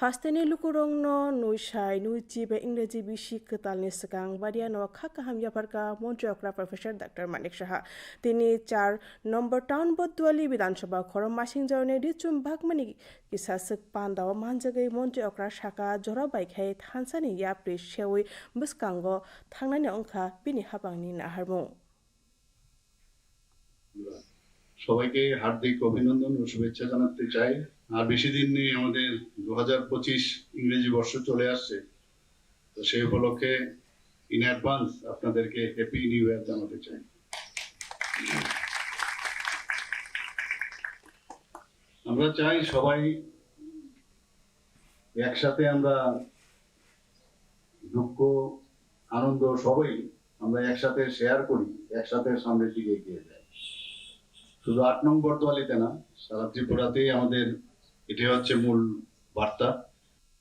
Hastani lukurong no nui shai, nui chi be ingreji bishi ketal ni sekang badia no kha kaham ya parka monjogra professor Dr. Manik Shah তিনি চার নম্বর town বদুয়ালি বিধানসভা খরম মাসিং জরনে রিচুম ভাগমানি কিসা সক পান্দাও মানজাগে মন্ত্রী অকরা শাখা জরা বাইখাই থানসানি ইয়া pre সেউই বসকাঙ্গ থাংনানি অংখা বিনি হাবাংনি নাহারমু সবাইকে হার্দিক অভিনন্দন ও শুভেচ্ছা জানাতে চাই। আর বেশি দিন নেই, আমাদের দু হাজার পঁচিশ ইংরেজি বর্ষ চলে আসছে। তো সেই উপলক্ষে ইন অ্যাডভান্স আপনাদেরকে হ্যাপি নিউ ইয়ার জানাতে চাই। আমরা চাই সবাই একসাথে আমরা দুঃখ, আনন্দ সবাই আমরা একসাথে শেয়ার করি, একসাথে সামনের দিকে এগিয়ে যাই। শুধু আট নম্বর দোয়ালিতে না, সারা ত্রিপুরাতেই আমাদের এটি হচ্ছে মূল বার্তা।